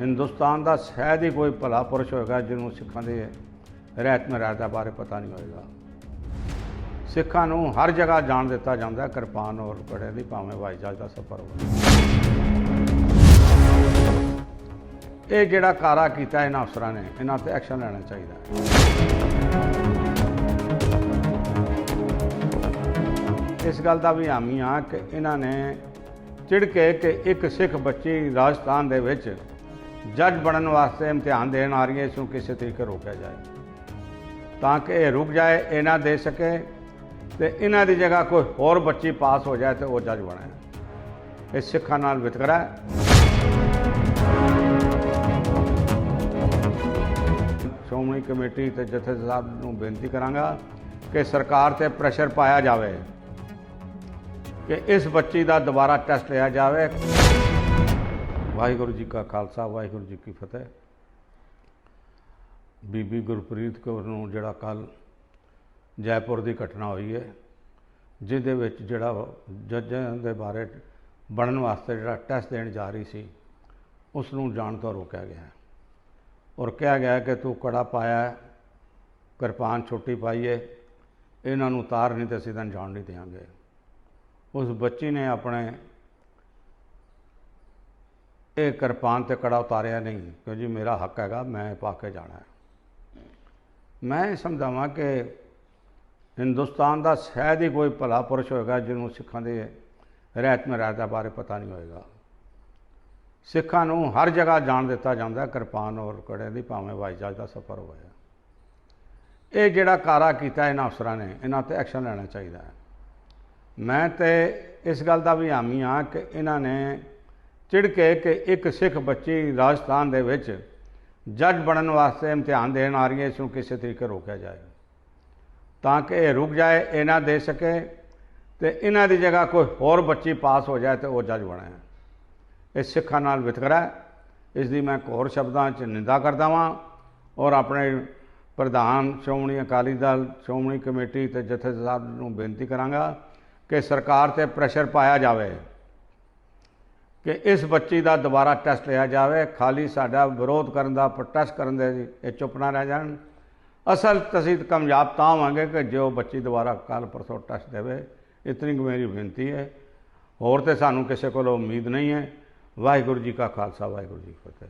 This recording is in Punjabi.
ਹਿੰਦੁਸਤਾਨ ਦਾ ਸ਼ਾਇਦ ਹੀ ਕੋਈ ਭਲਾ ਪੁਰਸ਼ ਹੋਏਗਾ ਜਿਹਨੂੰ ਸਿੱਖਾਂ ਦੇ ਰਹਿਤ ਮਰਿਆਦਾ ਬਾਰੇ ਪਤਾ ਨਹੀਂ ਹੋਏਗਾ। ਸਿੱਖਾਂ ਨੂੰ ਹਰ ਜਗ੍ਹਾ ਜਾਣ ਦਿੱਤਾ ਜਾਂਦਾ ਕਿਰਪਾਨ ਔਰ ਕੜੇ ਦੀ ਭਾਵੇਂ ਹਵਾਈ ਦਾ ਸਫ਼ਰ ਹੋਵੇ। ਇਹ ਜਿਹੜਾ ਕਾਰਾ ਕੀਤਾ, ਇਹਨਾਂ ਅਫਸਰਾਂ ਨੇ, ਇਹਨਾਂ ਤੇ ਐਕਸ਼ਨ ਲੈਣਾ ਚਾਹੀਦਾ ਹੈ। ਇਸ ਗੱਲ ਦਾ ਵੀ ਹਾਮੀ ਆ ਕਿ ਇਹਨਾਂ ਨੇ ਚਿੜ ਕੇ ਕਿ ਇੱਕ ਸਿੱਖ ਬੱਚੀ ਰਾਜਸਥਾਨ ਦੇ ਵਿੱਚ ਜੱਜ ਬਣਨ ਵਾਸਤੇ ਇਮਤਿਹਾਨ ਦੇਣ ਆ ਰਹੀ ਹੈ ਇਸ ਨੂੰ ਕਿਸੇ ਤਰੀਕੇ ਰੋਕਿਆ ਜਾਏ। ਤਾਂ ਕਿ ਇਹ ਰੁਕ ਜਾਏ, ਇਹ ਨਾ ਦੇ ਸਕੇ ਤੇ ਇਹਨਾਂ ਦੀ ਜਗ੍ਹਾ ਕੋਈ ਹੋਰ ਬੱਚੀ ਪਾਸ ਹੋ ਜਾਏ ਤੇ ਉਹ ਜੱਜ ਬਣੇ। ਇਹ ਸਿੱਖਾਂ ਨਾਲ ਵਿਤਕਰਾ ਸ਼੍ਰੋਮਣੀ ਕਮੇਟੀ ਤੇ ਜਥੇਦਾਰ ਨੂੰ ਬੇਨਤੀ ਕਰਾਂਗਾ ਕਿ ਸਰਕਾਰ ਤੇ ਪ੍ਰੈਸ਼ਰ ਪਾਇਆ ਜਾਵੇ ਕਿ ਇਸ ਬੱਚੀ ਦਾ ਦੁਬਾਰਾ ਟੈਸਟ ਲਿਆ ਜਾਵੇ। ਵਾਹਿਗੁਰੂ ਜੀ ਕਾ ਖਾਲਸਾ, ਵਾਹਿਗੁਰੂ ਜੀ ਕੀ ਫਤਿਹ। ਬੀਬੀ ਗੁਰਪ੍ਰੀਤ ਕੌਰ ਨੂੰ ਜਿਹੜਾ ਕੱਲ ਜੈਪੁਰ ਦੀ ਘਟਨਾ ਹੋਈ ਹੈ, ਜਿਹਦੇ ਵਿੱਚ ਜਿਹੜਾ ਜੱਜਾਂ ਦੇ ਬਾਰੇ ਬਣਨ ਵਾਸਤੇ ਜਿਹੜਾ ਟੈਸਟ ਦੇਣ ਜਾ ਰਹੀ ਸੀ, ਉਸ ਨੂੰ ਜਾਣ ਤੋਂ ਰੋਕਿਆ ਗਿਆ ਹੈ। ਔਰ ਕਿਹਾ ਗਿਆ ਕਿ ਤੂੰ ਕੜਾ ਪਾਇਆ ਕਿਰਪਾਨ ਛੋਟੀ ਪਾਈ ਹੈ, ਇਹਨਾਂ ਨੂੰ ਉਤਾਰ ਨਹੀਂ ਤੇ ਅਸੀਂ ਤਾਂ ਜਾਣ ਨਹੀਂ ਦੇਵਾਂਗੇ ਉਸ ਬੱਚੀ ਨੇ ਆਪਣੇ ਇਹ ਕਿਰਪਾਨ ਤੇ ਕੜਾ ਉਤਾਰਿਆ ਨਹੀਂ, ਕਿਉਂ ਜੀ ਮੇਰਾ ਹੱਕ ਹੈਗਾ, ਮੈਂ ਪਾ ਕੇ ਜਾਣਾ ਮੈਂ ਇਹ ਸਮਝਾਵਾਂ ਕਿ ਹਿੰਦੁਸਤਾਨ ਦਾ ਸ਼ਾਇਦ ਹੀ ਕੋਈ ਭਲਾ ਪੁਰਸ਼ ਹੋਏਗਾ, ਜਿਹਨੂੰ ਸਿੱਖਾਂ ਦੇ ਰਹਿਤ ਮਰਿਆਦਾ ਬਾਰੇ ਪਤਾ ਨਹੀਂ ਹੋਏਗਾ। ਸਿੱਖਾਂ ਨੂੰ ਹਰ ਜਗ੍ਹਾ ਜਾਣ ਦਿੱਤਾ ਜਾਂਦਾ, ਕਿਰਪਾਨ ਔਰ ਕੜੇ ਦੀ ਭਾਵੇਂ ਹਵਾਈ ਜਹਾਜ਼ ਦਾ ਸਫ਼ਰ ਹੋਇਆ ਇਹ ਜਿਹੜਾ ਕਾਰਾ ਕੀਤਾ ਇਹਨਾਂ ਅਫਸਰਾਂ ਨੇ, ਇਹਨਾਂ ਤੇ ਐਕਸ਼ਨ ਲੈਣਾ ਚਾਹੀਦਾ ਹੈ। ਮੈਂ ਤੇ ਇਸ ਗੱਲ ਦਾ ਵੀ ਹਾਮੀ ਹਾਂ ਕਿ ਇਹਨਾਂ ਨੇ ਚਿੜ ਕੇ ਕਿ ਇੱਕ ਸਿੱਖ ਬੱਚੀ ਰਾਜਸਥਾਨ ਦੇ ਵਿੱਚ ਜੱਜ ਬਣਨ ਵਾਸਤੇ ਇਮਤਿਹਾਨ ਦੇਣ ਆ ਰਹੀ ਹੈ ਇਸ ਨੂੰ ਕਿਸੇ ਤਰੀਕੇ ਰੋਕਿਆ ਜਾਏ। ਤਾਂ ਕਿ ਇਹ ਰੁਕ ਜਾਏ, ਇਹ ਨਾ ਦੇ ਸਕੇ ਤੇ ਇਹਨਾਂ ਦੀ ਜਗ੍ਹਾ ਕੋਈ ਹੋਰ ਬੱਚੀ ਪਾਸ ਹੋ ਜਾਏ ਤੇ ਉਹ ਜੱਜ ਬਣੇ ਇਹ ਸਿੱਖਾਂ ਨਾਲ ਵਿਤਕਰਾ ਇਸ ਦੀ ਮੈਂ ਘੋਰ ਸ਼ਬਦਾਂ 'ਚ ਨਿੰਦਾ ਕਰਦਾ ਵਾਂ ਔਰ ਆਪਣੇ ਪ੍ਰਧਾਨ ਸ਼੍ਰੋਮਣੀ ਅਕਾਲੀ ਦਲ, ਸ਼੍ਰੋਮਣੀ ਕਮੇਟੀ ਤੇ ਜਥੇਦਾਰ ਨੂੰ ਬੇਨਤੀ ਕਰਾਂਗਾ ਕਿ ਸਰਕਾਰ ਤੇ ਪ੍ਰੈਸ਼ਰ ਪਾਇਆ ਜਾਵੇ। ਕਿ ਇਸ ਬੱਚੀ ਦਾ ਦੁਬਾਰਾ ਟੈਸਟ ਲਿਆ ਜਾਵੇ, ਖਾਲੀ ਸਾਡਾ ਵਿਰੋਧ ਕਰਨ ਦਾ, ਪ੍ਰੋਟੈਸਟ ਕਰਨ ਦੇ ਇਹ ਚੁੱਪ ਨਾ ਰਹਿ ਜਾਣ। ਅਸਲ ਤਸੀਂ ਕਾਮਯਾਬ ਤਾਂ ਹੋਵਾਂਗੇ ਕਿ ਜੋ ਬੱਚੀ ਦੁਬਾਰਾ ਕੱਲ ਪਰਸੋਂ ਟੈਸਟ ਦੇਵੇ, ਇਤਨੀ ਕੁ ਮੇਰੀ ਬੇਨਤੀ ਹੈ। ਹੋਰ ਤੇ ਸਾਨੂੰ ਕਿਸੇ ਕੋਲੋਂ ਉਮੀਦ ਨਹੀਂ ਹੈ। ਵਾਹਿਗੁਰੂ ਜੀ ਕਾ ਖਾਲਸਾ, ਵਾਹਿਗੁਰੂ ਜੀ ਕੀ ਫਤਿਹ।